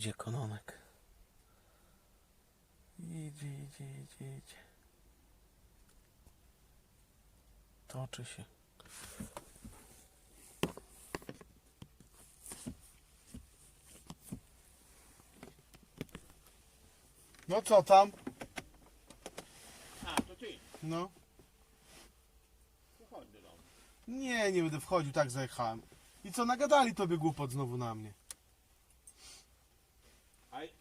Idzie kononek. Idzie, idzie, idzie, idzie. Toczy się. No co tam? A, to ty. No. To chodź do domu. Nie, nie będę wchodził, tak zajechałem. I co, nagadali tobie głupot znowu na mnie.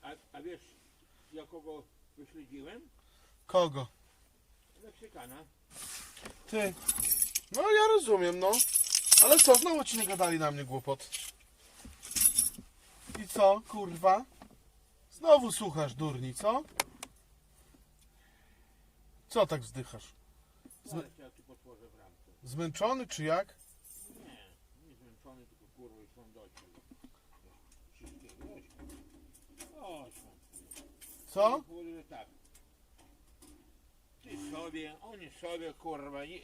A, a, wiesz, jakogo wyśledziłem? Kogo? Meksykana. Ty. No ja rozumiem, no. Ale co, znowu ci nagadali na mnie głupot. I co, kurwa? Znowu słuchasz, durni, co? Co tak wzdychasz? Zaraz ja tu potworzę bramkę. Zmęczony czy jak? Nie, nie zmęczony, tylko kurwa już mam dość. Wszystkiego. Chodź. Co? Tak. Ty sobie, oni sobie, kurwa, nie,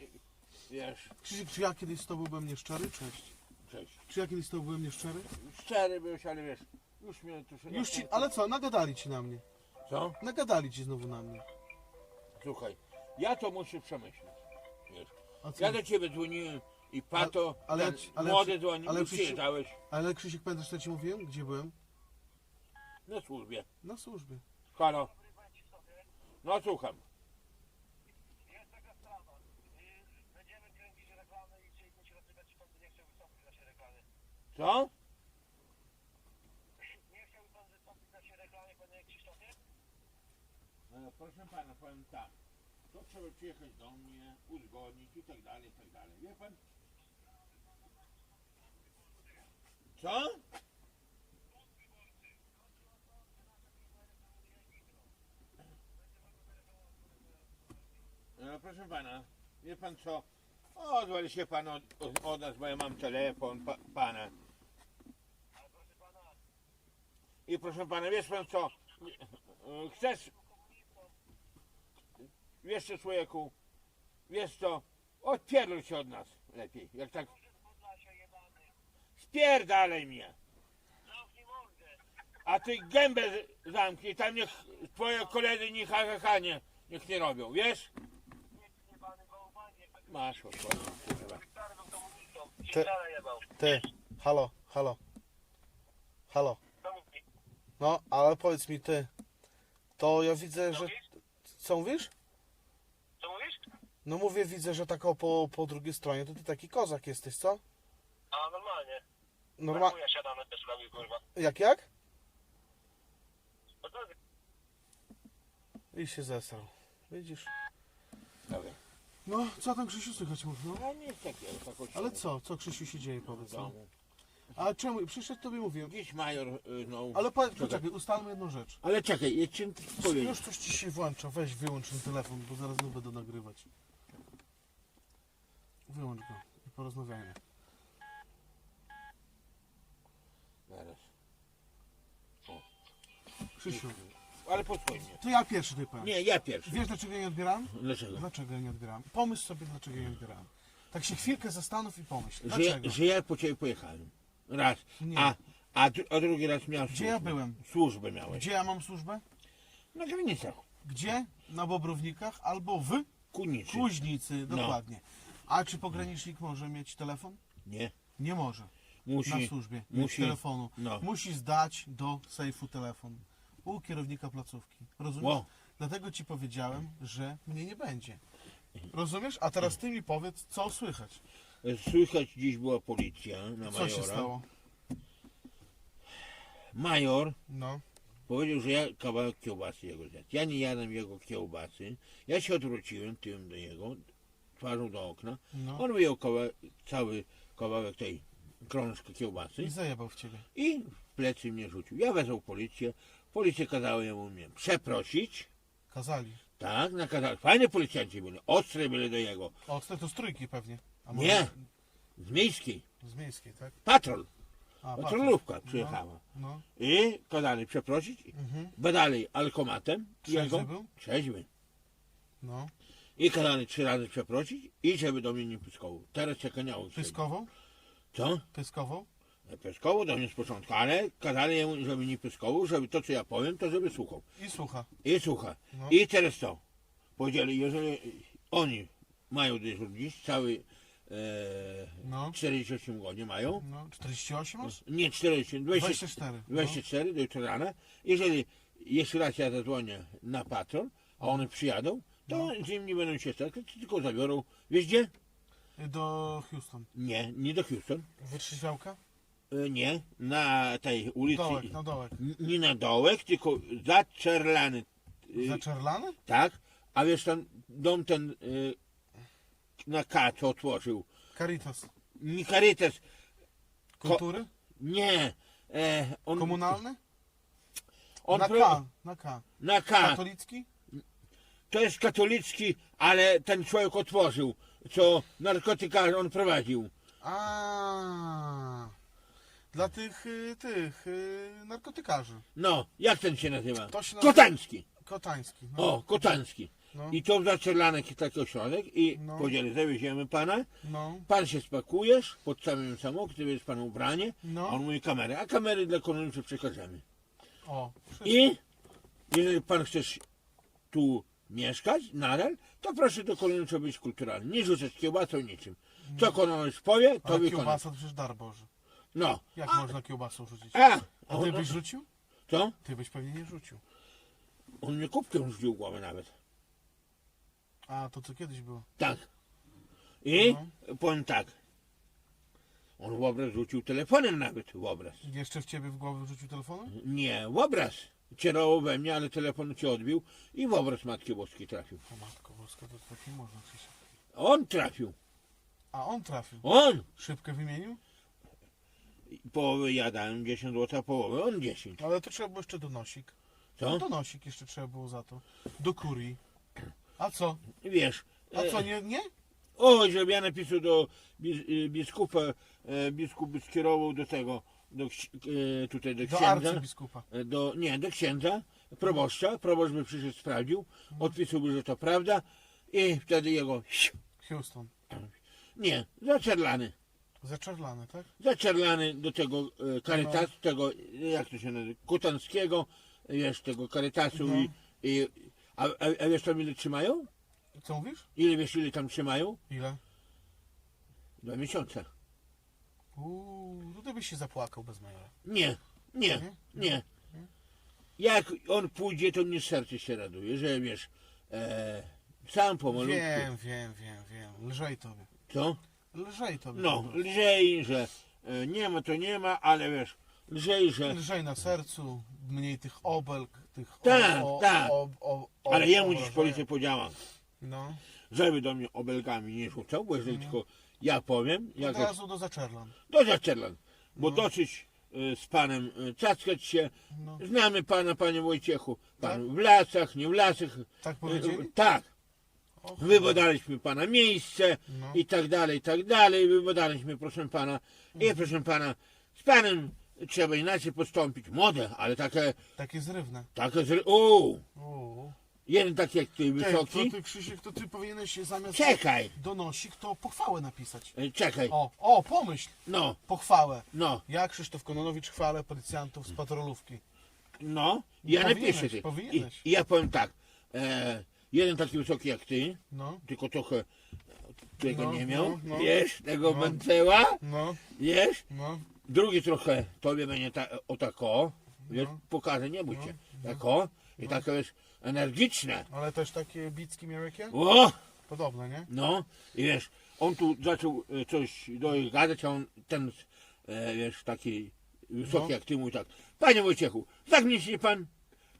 wiesz, Krzysiek, czy ja kiedyś z tobą byłem nieszczery? Cześć. cześć. Czy ja kiedyś z tobą byłem nieszczery? Szczery byłeś, ale wiesz, już mnie tu się... Już ci, ale co, nagadali ci na mnie. Co? Nagadali ci znowu na mnie. Słuchaj, ja to muszę przemyśleć. Wiesz. A co? Ja do ciebie dzwoniłem i pato, ale- ten ale- młody dzwonił, ale ale przecież- przyjeżdżałeś Ale Krzysiek, pamiętasz co ci mówiłem? Gdzie byłem? Na służbie. Na służbie. Halo. No słucham. Jest taka sprawa. Będziemy kręcić reklamy i się czy pan nie chciał wystąpić w naszej reklamie. Co? Nie chciałby pan wystąpić w naszej reklamie, panie Krzysztofie? E, Proszę pana, powiem tak. To trzeba przyjechać do mnie, uzgodnić i tak dalej, i tak dalej. Wie pan? Co? E, Proszę pana, wie pan co? Odwal się pan od, od, od nas, bo ja mam telefon pa, pana. I proszę pana, wiesz pan co? Chcesz Wiesz co, człowieku, wiesz co, odpierdol się od nas lepiej, jak tak, spierdalej mnie, a ty gębę zamknij, tam niech twoje koledzy nie ha, ha, ha nie, niech nie robią, wiesz? Masz osłonę, kurwa. Ty-. Ty, halo, halo. Halo. Co mówi? No, ale powiedz mi ty, to ja widzę, Co że... mówisz? Co mówisz? Co mówisz? No mówię, widzę, że tak o, po, po drugiej stronie to ty taki kozak jesteś, co? A normalnie. Norma... Ja siadamy też robił, kurwa. Jak, jak? I się zesrał. Widzisz? Dobra. No, co tam Krzysiu słychać mów, no? A nie jest takie, tak od Ale co? Co Krzysiu się dzieje, powiedz, no? domu. A czemu? Ja tobie mówiłem. Dziś major, y, no... Ale po, Czekaj. poczekaj, ustalmy jedną rzecz. Ale czekaj, ja ci powiem. Już coś ci się włącza, weź wyłącz ten telefon, bo zaraz znów będę nagrywać. Wyłącz go i porozmawiajmy. Zaraz. Krzysiu, Ale posłuchaj mnie. to ja pierwszy tutaj powiem. Nie, ja pierwszy. Wiesz dlaczego ja nie odbieram? Dlaczego? Dlaczego ja nie odbieram? Pomyśl sobie dlaczego ja nie odbieram. Tak się chwilkę zastanów i pomyśl. Że, ja- Dlaczego? że ja po ciebie pojechałem. Raz. Nie. A, a, dru- a drugi raz miałem Gdzie ja byłem? Służbę miałeś. Gdzie ja mam służbę? Na granicach. Gdzie? Na Bobrownikach albo w Kunicy. Kuźnicy, No. dokładnie. A czy pogranicznik może mieć telefon? Nie. Nie może. Musi. na służbie, musi- musi, telefonu. no. Musi zdać do sejfu telefon u kierownika placówki. Rozumiesz? Wow. Dlatego ci powiedziałem, że mnie nie będzie. Rozumiesz? A teraz ty mi powiedz, co słychać. Słychać dziś była policja na Co majora. się stało? Major No. powiedział, że ja kawałek kiełbasy jego zjadł. Ja nie jadłem jego kiełbasy. Ja się odwróciłem tyłem do niego, twarzą do okna. No. On wyjął kawałek, cały kawałek tej krążki kiełbasy I zajebał w ciebie. i w plecy mnie rzucił. Ja wezwał policję. Policja kazała jemu mnie przeprosić. Kazali. Tak, nakazali. Fajne policjanci byli, ostre byli do jego. O, to, to z trójki pewnie. A Nie. Z miejskiej. Z miejskiej, tak? Patrol. A, Patrolówka przyjechała. No. I kazali przeprosić. Mhm. Badali alkomatem. Trzeźwy był? Trzeźwy. No. I kazali trzy razy przeprosić i żeby do mnie nie pyskował. Teraz czeka nie Pyskową? Co? Pyskową? Pyskował do mnie z początku, ale kazali jemu, żeby nie pyskował, żeby to co ja powiem, to żeby słuchał. I słucha. I słucha. No. I teraz to. Powiedzieli, jeżeli oni mają dyżur dziś, cały e, No. 48 godzin mają, No, 48 masz? nie 40, 20, 24. 24 do jutra rana. Jeżeli jeszcze raz ja zadzwonię na patrol, a one przyjadą, to No. z nim nie będą się stykać, tylko zabiorą. Wiesz gdzie? Do Houston. Nie, nie do Houston. Wytrzeźwiałka? E, Nie, na tej ulicy. Dołek, na dołek. N- Nie na dołek, tylko za Czerlany. Y, Zaczerlany? Tak? A wiesz ten dom ten y, na K co otworzył. Caritas. Nie Caritas, Kultury? nie. E, on, Komunalny? on na pro- K. Na K. Na K. Katolicki? To jest katolicki, ale ten człowiek otworzył, co narkotykarz on prowadził. A. Dla tych, y, tych, y, narkotykarzy. No, jak ten się nazywa? To się nazywa- Kotański. Kotański. No. O, Kotański. No. I to za Czerlanek jest taki ośrodek i No. powiedzieli, zawieziemy pana, No. pan się spakujesz pod samym samochodem, ty bierzesz pan ubranie, No. a on mówi kamerę, a kamery dla kolonii przekażemy. O. wszystko. I jeżeli pan chcesz tu mieszkać nadal, to proszę do kolonii być kulturalny. Nie rzucać kiełbasą niczym. Co kolonii powie, to Ale wykona. kiełbasa to przecież dar Boży. No. Jak można kiełbasą rzucić? A, A ty byś rzucił? co? Ty byś pewnie nie rzucił. On mnie kubkiem rzucił w głowę nawet. A, to co kiedyś było. Tak. I No. powiem tak. On w obraz rzucił telefonem nawet w obraz. Jeszcze w ciebie w głowę rzucił telefonem? Nie, w obraz. Cierało we mnie, ale telefon cię odbił i w obraz Matki Boskiej trafił. O matko boska, to tak nie można Krzysiek. On trafił. A on trafił. On! Szybkę wymienił? Połowę ja dałem 10 zł, a połowę on 10. Ale to trzeba było jeszcze donosik. Co? Donosik jeszcze trzeba było za to. Do kurii. A co? Wiesz. A co, e, nie? nie? O, żeby ja napisał do bis, e, biskupa, e, biskup skierował do tego, do, e, tutaj do Do księdza. arcybiskupa. E, do, nie, do księdza, proboszcza, proboszcz by przyszedł, sprawdził, odpisałby, że to prawda i wtedy jego, Houston. nie, zaczerlany, Zaczerlany, tak? zaczerlany do tego e, karytasu, tego, e, jak to się nazywa, kutanskiego, e, wiesz, tego karytasu No. i, i a, a, a wiesz tam ile trzymają? Co mówisz? Ile wiesz ile tam trzymają? Ile? Dwa miesiące. Uuu, byś się zapłakał bez majora. Nie, nie, Nie? Jak on pójdzie, to mnie serce się raduje, że wiesz, e, sam pomalutku. Wiem, wiem, wiem, wiem. Lżej tobie. Co? Lżej tobie. No, lżej, że e, nie ma to nie ma, ale wiesz, lżej, że... Lżej na sercu, mniej tych obelg, tych Tak, tak. o, o, o, Ale jemu dziś obrażenia. policja powiedziała, No, żeby do mnie obelgami nie rzucał, bo jeżeli tylko ja powiem, od jak razu do Zaczerlan. do Zaczerlan, bo No. dosyć e, z panem e, cackać się, No, znamy pana, panie Wojciechu, pan Tak? w lasach, nie w lasach, tak e, powiedzieli? tak, wybadaliśmy pana miejsce No. i tak dalej, i tak dalej, wybadaliśmy, proszę pana, i Mhm. proszę pana, z panem trzeba inaczej postąpić, młode, ale takie, Takie zrywne. takie, zry- uuu, Uuu. Jeden taki jak ty, Ty, wysoki, to ty Krzysiek, to ty powinieneś się zamiast czekaj, donosik, to pochwałę napisać. e, czekaj, O, o, pomyśl, no, pochwałę. no, Ja, Krzysztof Kononowicz, chwalę policjantów z patrolówki. no, ja Powinieneś, napiszę ty. I, powinieneś. I ja powiem tak, e, jeden taki wysoki jak ty, No, tylko trochę tego No, nie miał, no, no. wiesz, tego No. męceła, no, wiesz, no, drugi trochę tobie będzie ta, o tako, wiesz, No. pokażę, nie bój No, się, tako, i takie wiesz, energiczne, ale też takie bicki miał jakie? o, Podobne, nie? no, i wiesz, on tu zaczął e, coś do nich gadać, a on ten, e, wiesz, taki wysoki No. jak ty mówi tak, panie Wojciechu, zagnie się pan,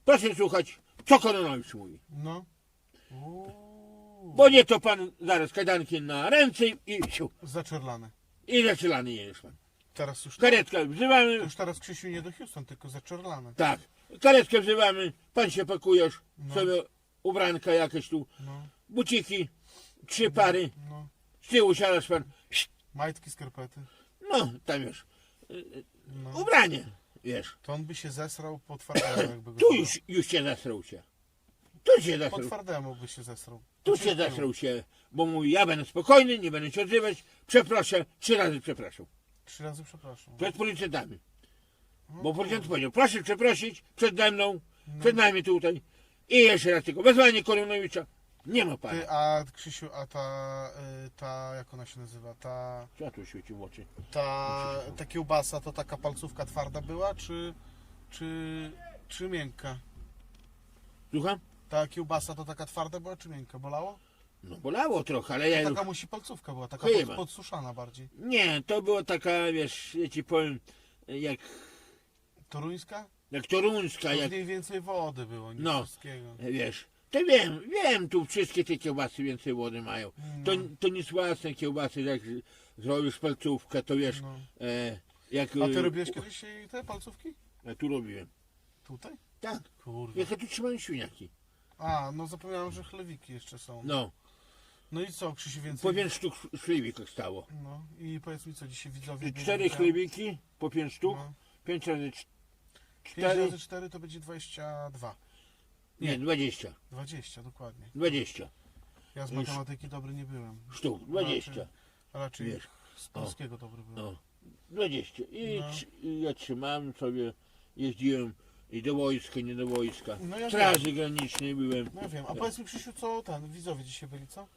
proszę słuchać, co Kononowicz mówi. No. Uuu. Bo nie to pan zaraz kajdanki na ręce i, siu. Zaczerlane. I zaczylany jedziesz pan. Teraz już, Karetkę wzywamy, już teraz Krzysiu nie do Houston, tylko zaczerlane. tak. Karetkę wzywamy, pan się pakujesz, No. sobie ubranka jakieś tu, No, buciki, trzy pary, no. z tyłu siadasz pan, Majtki, skarpety. no tam wiesz, No. ubranie, wiesz. To on by się zesrał po twardemu, jakby go Tu już, już się zasrał się. Tu się Po twardemu by się zesrał. tu się zasrał się, bo mówi, ja będę spokojny, nie będę się odzywać, przeproszę, trzy razy przepraszam. Trzy razy przepraszam. Przed policjantami. Bo policjant powiedział, proszę przeprosić przede mną, przed nami tutaj. I jeszcze raz tylko wezwanie Koronowicza. Nie ma pana. Ty, a Krzysiu, a ta, y, ta, jak ona się nazywa, ta, Światło świeci w oczy. ta, ta kiełbasa, to taka palcówka twarda była, czy, czy, czy miękka? Słucham? Ta kiełbasa to taka twarda była, czy miękka? Bolało? No bolało trochę, ale ja taka musi palcówka była, taka Chyba. pod, podsuszana bardziej. Nie, to była taka, wiesz, ja ci powiem, jak, Toruńska? jak toruńska, To jak, mniej więcej wody było niż No. wszystkiego. wiesz. To wiem, wiem, tu wszystkie te kiełbasy więcej wody mają. To, No. to nie są własne kiełbasy, jak zrobisz palcówkę, to wiesz, No. e, jak... A ty e, robiłeś kiedyś i te palcówki? Ja tu robiłem. Tutaj? Tak, Kurde. jak ja tu trzymałem świniaki. A, no zapomniałem, że chlewiki jeszcze są. No, No i co, Krzysiu, więcej? po pięć sztuk stało. No i powiedz mi co, dzisiaj widzowie... Będą cztery chlebiki po pięć sztuk, No. pięć razy cz- 5 cztery, razy 4 to będzie 22. nie, dwadzieścia, 20, dokładnie. dwadzieścia Ja z Już. matematyki dobry nie byłem. sztuk, dwadzieścia. Raczej Wiesz, z polskiego dobry byłem. No, 20. I, No. I ja trzymałem sobie, jeździłem i do wojska, nie do wojska. No ja Straży granicznej byłem. No ja wiem. A powiedz mi Krzysiu, co ten, widzowie dzisiaj byli, co?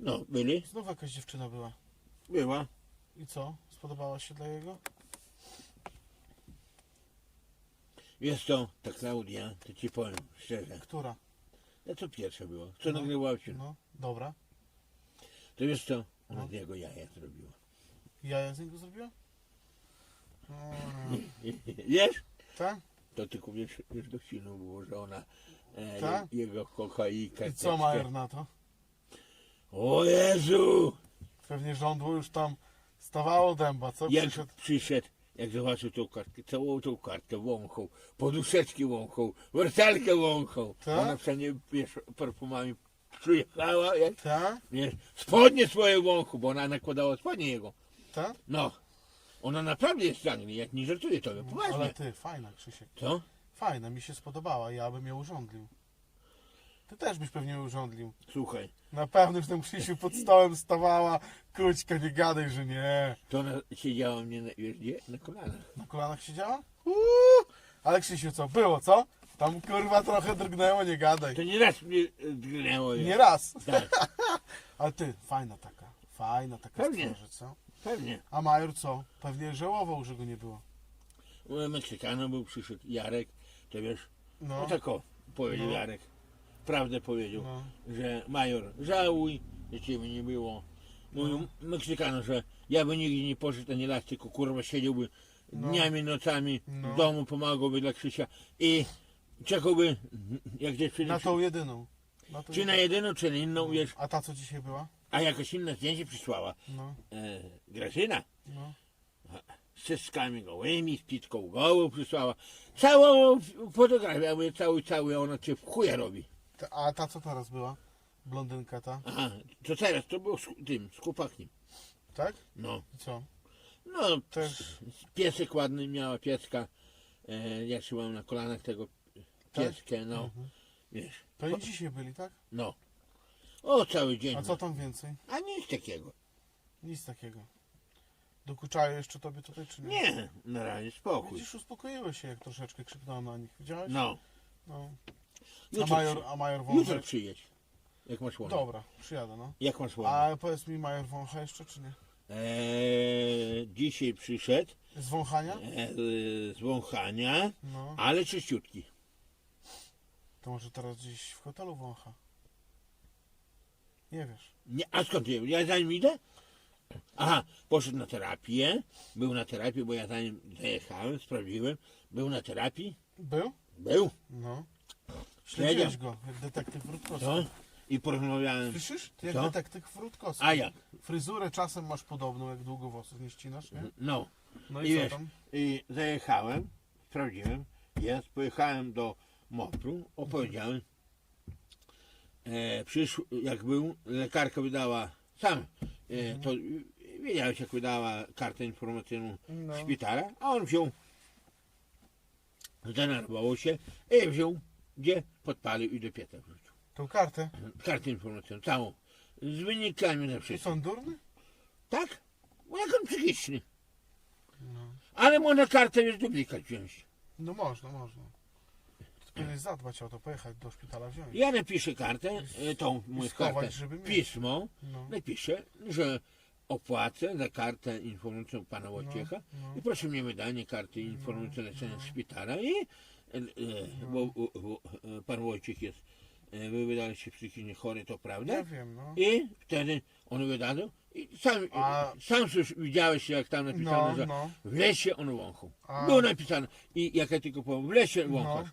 No, byli, Znowu jakaś dziewczyna była. była. I co? Spodobała się dla jego? Jest to ta Klaudia, to ci powiem szczerze. Która? Ja to pierwsza była, co No. nagrywała się. No, dobra. To wiesz co, ona No. z niego jaja zrobiła. Jaja z niego zrobiła? No, Wiesz? tak? To tylko wiesz, wiesz do synu było, że ona e, Tak? jego kocha i co. Majer na to? O Jezu! Pewnie żądło już tam stawało dęba, co? Jak Przyszedł. przyszedł, jak zobaczył tą kartkę, całą tą kartkę wąchał, poduszeczki wąchał, wersalkę wąchał. Tak? Ona wszędzie, wiesz, perfumami przyjechała, jak, Tak? wiesz, spodnie swoje wąchał, bo ona nakładała spodnie jego. Tak? No, ona naprawdę jest z Anglii, jak nie żartuję tobie, Ale poważnie. ty, fajna Krzysiek. Co? Fajna, mi się spodobała, ja bym ją urządlił. Ty też byś pewnie urządlił. Słuchaj, Na pewno już tam Krzysiu pod stołem stawała, krućka, nie gadaj, że nie. to ona siedziała mnie na, wiesz, gdzie? na kolanach. Na kolanach siedziała? Uuu, ale Krzysiu, co, było, co? Tam kurwa trochę drgnęło, nie gadaj. To nie raz mnie e, drgnęło. Nie raz. Tak, Ale ty, fajna taka, fajna taka Pewnie. stworzy, co? pewnie. A Major co? Pewnie żałował, że go nie było. U był, przyszedł Jarek, to wiesz, no, No, tak o, powiedział No. Jarek. Prawdę powiedział. no, że major żałuj, że ciebie nie było. Mówił Meksykano, że ja by nigdzie nie poszedł ani raz, tylko kurwa siedziałby No. dniami, nocami No. w domu, pomagałby dla Krzysia i czekałby, jak gdzieś przyjdzie, na tą jedyną. Na tą czy na jedyną, czy na inną, wiesz, A ta co dzisiaj była? a jakaś inna zdjęcie przysłała. No, E, Grażyna no. z cyckami gołymi, z pitką gołą przysłała. Całą fotografię, ja mówię, cały, cały, ona cię w chuja robi. Ta, a ta co teraz była? Blondynka ta, Aha, to teraz, to było z tym, z chłopakiem. tak? No. I co? No, Też. piesek ładny miała, pieska. E, ja trzymałem na kolanach tego Tak? pieskę, no, Mhm. wiesz, To i dzisiaj byli, tak? no. O, cały dzień. A co tam więcej? A nic takiego. Nic takiego. Dokuczają jeszcze tobie tutaj, czy nie? Nie, na razie spokój. Widzisz, uspokoiły się, jak troszeczkę krzyknąłem na nich. Widziałeś? No, no. A jutro, major, przy, a major jutro wącha... przyjedź. Jak masz łomę. Dobra, przyjadę, no. Jak masz łomę. A powiedz mi, major wącha jeszcze, czy nie? E, dzisiaj przyszedł Z wąchania? e, z wąchania, No. ale czyściutki. To może teraz gdzieś w hotelu wącha. Nie wiesz. Nie, a skąd wiem? Ja za nim idę? Aha, poszedł na terapię. Był na terapii, bo ja za nim zajechałem, sprawdziłem. Był na terapii. Był? Był. No. Śledział. go, jak detektyw Wrótkowski. To? I porozmawiałem. Słyszysz? Ty jak Co? detektyw Wrótkowski. A jak? Fryzurę czasem masz podobną, jak długo włosów nie ścinasz, nie? No. No I i co wiesz, tam? I zajechałem, sprawdziłem, jest, pojechałem do Mopru, opowiedziałem. E, przyszł, jak był, lekarka wydała, sam, e, to wiedziałeś jak wydała kartę informacyjną No. szpitala, a on wziął, zdenerwował się i wziął, gdzie podpalił i do pieca wrzucił. Tą kartę? Kartę informacyjną, całą, z wynikami na To wszystko. są durny? Tak? Bo jak on psychiczny. ale można kartę wiesz, duplikat wziąć. No można, można. Ty powinieneś zadbać o to, pojechać do szpitala wziąć. Ja napiszę kartę, e, tą moją schować, kartę, żeby mieć. pismo, No. napiszę, że opłacę za kartę informacyjną pana Wojciecha no. i proszę mnie wydanie karty informacyjnej leczenia szpitala i bo, bo, bo e, pan Wojciech jest, e, wy wydaliście psychicznie chory, to prawda? Ja wiem, no. I wtedy on wydadzą i sam, A- sam już widziałeś jak tam napisane, No, że no. w lesie on wąchał. A. Było napisane i jak ja tylko powiem, w lesie wąchasz.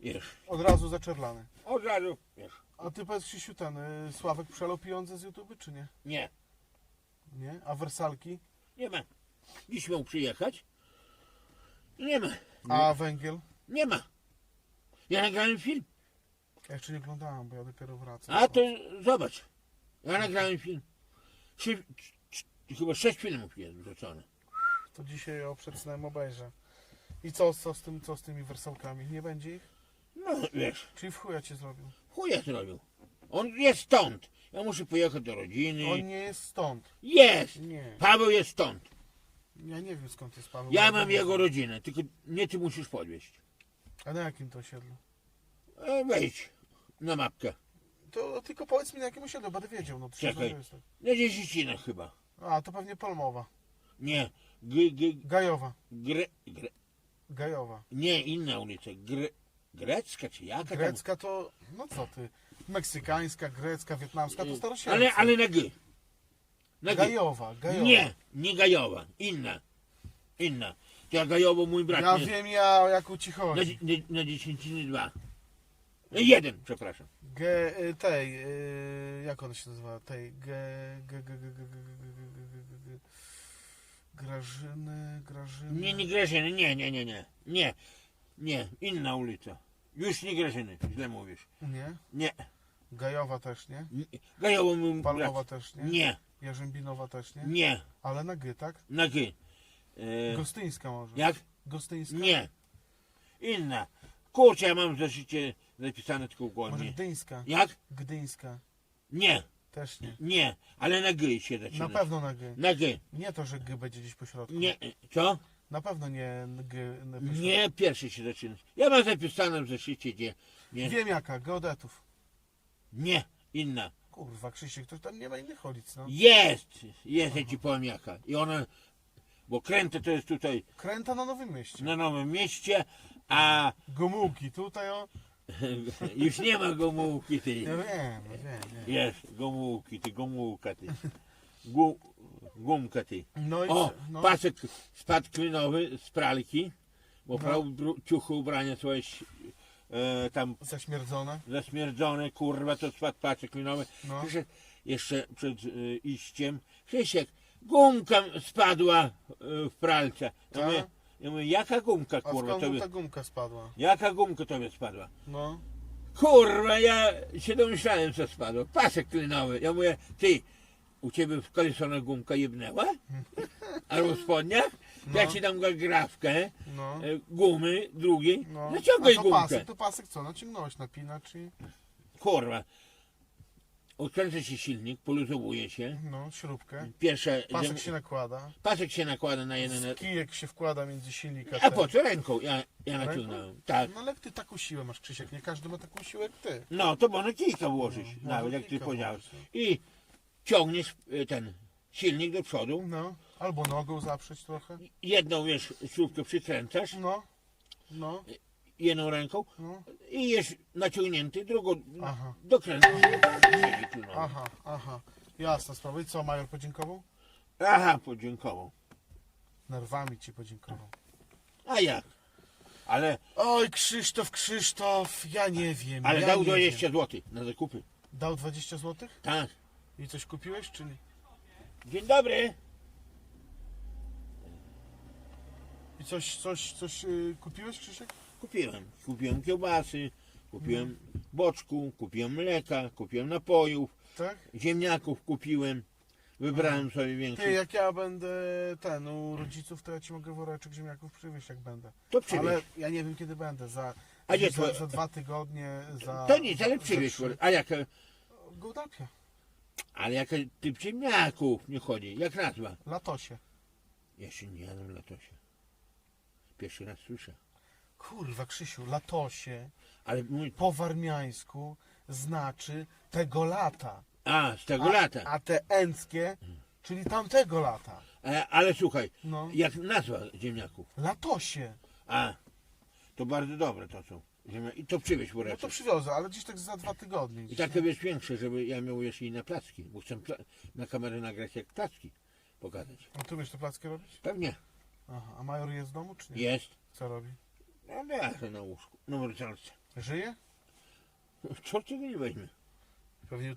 Wiesz, Od razu zaczerlany. od razu, wiesz, A ty powiedz Krzysiu, ten y, Sławek przelał pieniądze z YouTube, czy nie? nie, Nie? A wersalki? nie ma. Dziś miał przyjechać nie ma, A węgiel? Nie ma. Ja nagrałem film, Ja jeszcze nie oglądałem, bo ja dopiero wracam. a to zobacz, ja nagrałem film. Trzy, tr- tr- chyba sześć filmów jest wrzucone. To dzisiaj o przedsnem obejrzę. I co, co, z tym, co z tymi wersalkami? Nie będzie ich? No wiesz, Czyli w chuja cię zrobił. chuja zrobił. On jest stąd. Ja muszę pojechać do rodziny. On nie jest stąd. Jest! Nie. Paweł jest stąd. Ja nie wiem skąd jest Paweł. Ja mam jego rodzinę, tylko nie ty musisz podwieźć. A na jakim to osiedlu? E, wejdź na mapkę. To tylko powiedz mi na jakim osiedlu, będę wiedział. No, to się Czekaj. Na dziesięcinach chyba. A, to pewnie Palmowa. Nie. G, g, Gajowa. gre, gre, Gajowa. nie, inna ulica. Gre, grecka czy jaka tam? Grecka to, no co ty? Meksykańska, grecka, wietnamska to starosielska. Ale, ale na G. Na G. Gajowa, Gajowa. Nie, nie Gajowa. Inna. Inna. Ja Gajowo mój brat. Ja nie, wiem ja o jaką ci na, chodzi. na, na dziesięciny dwa. E, Jeden, przepraszam. Ge, y, tej, y, jak ona się nazywa? Tej, ge, ge, ge, ge, ge, ge, ge, ge, ge, ge, ge, ge. Grażyny, Grażyny. Nie, nie Grażyny, nie, nie, nie, nie. Nie, nie, inna ulica. Już nie Grażyny, źle mówisz. Nie? Nie. Gajowa też nie? Nie. Gajowo mój Palmowa brat. też nie? Nie, Jarzębinowa też nie? nie, Ale na G, tak? na G. E, Gostyńska może. jak? Gostyńska? Nie. Inna. Kurczę, ja mam w zeszycie zapisane tylko Może głodnie. Gdyńska? Jak? Gdyńska. Nie, Też nie. nie, ale na G się zaczyna. Na pewno na G. Na G. Nie to, że G będzie gdzieś po środku. Nie, co? Na pewno nie G na po środku. Nie, pierwszy się zaczyna. Ja mam zapisane w zeszycie, gdzie... Nie, Wiem jaka, geodetów. nie, inna. Kurwa, Krzysiek, to tam nie ma innych ulic, no. Jest, jest, ja ci powiem jaka. I ona, bo Kręte to jest tutaj Kręta na Nowym Mieście. na Nowym Mieście, a Gomułki, tutaj o... już nie ma Gomułki, ty. Ja wiem, ja wiem, wiem. Jest, Gomułki, ty, Gomułka, ty. Gu, gumka, ty. No i O, no. pasek spadł klinowy z pralki, bo No. prał dru- ciuchy, ubrania swoje e, tam Zaśmierdzone. zasmierdzone, kurwa, to spadł pasek klinowy. No. Przyszedł jeszcze przed e, iściem, Krzysiek, gumka spadła e, w pralce. Ja Tak? mówię, ja mówię, jaka gumka, A kurwa, skąd mu tobie, ta gumka spadła? jaka gumka tobie spadła? No. Kurwa, ja się domyślałem, co spadło. Pasek klinowy. Ja mówię, ty, u ciebie w kalesonach gumka jebnęła? Albo w spodniach? Ja No. ci dam grawkę, No. e, gumy drugiej, No. naciągaj A to gumkę. pasek, to pasek co? Naciągnąłeś napinacz i... Kurwa. Odkręca się silnik, poluzowuje się. No, śrubkę. Pierwsze, Pasek się nakłada. pasek się nakłada na jeden, Kijek się wkłada między silnik a a ten. po co ręką? Ja, ja Ręką? naciągnąłem. Tak. No ale ty taką siłę masz, Krzysiek? Nie każdy ma taką siłę jak ty. No, to można kijka włożyć, No, nawet można jak ty kijka powiedziałeś. włożyć, I ciągniesz e, ten silnik do przodu, No. Albo nogą zaprzeć trochę. jedną wiesz, śrubkę przykręcasz, No. No. Jedną ręką No. i jest naciągnięty, drugą Aha. dokręcasz. silnik tu, no. Aha, aha. Jasna sprawa. I co, major podziękował? Aha, podziękował. Nerwami ci podziękował. A jak? Ale, Oj, Krzysztof, Krzysztof, ja nie wiem. ale ja dał nie 20 Wiem. zł na zakupy. Dał 20 zł? Tak. I coś kupiłeś, czy nie? Dzień dobry. I coś, coś, coś yy, kupiłeś, Krzysiek? Kupiłem. Kupiłem kiełbasy, kupiłem boczku, kupiłem mleka, kupiłem napojów, Tak? ziemniaków kupiłem. Wybrałem sobie Ty, większy. jak ja będę ten u rodziców, to ja ci mogę woreczek ziemniaków przywieźć, jak będę. To przywieź. Ale ja nie wiem, kiedy będę. Za, A gdzie za, twoje- za dwa tygodnie, za... To nic, ale za przywieź. trzy- A jak, Gołdapia. ale jaka typ ziemniaków nie chodzi? Jak nazwa? Latosie. Ja się nie jadam latosie. Pierwszy raz słyszę. Kurwa, Krzysiu, latosie Ale mój... po warmiańsku znaczy tego lata. A, z tego lata. A te enckie, czyli tamtego lata. E, ale słuchaj, No. jak nazwa ziemniaków? Latosie. A, to bardzo dobre to są. Ziemia... I to przywieź No woreczek. to przywiozę, ale gdzieś tak za dwa tygodnie. I takie wiesz większe, żeby ja miał jeszcze i na placki, bo chcę pla... na kamerę nagrać jak placki pokazać. A ty umiesz te placki robić? Pewnie. Aha, a major jest w domu, czy nie? Jest. Co robi? No ja na łóżku, na wersalce. Żyje? Co tego nie weźmie? Pewnie jutro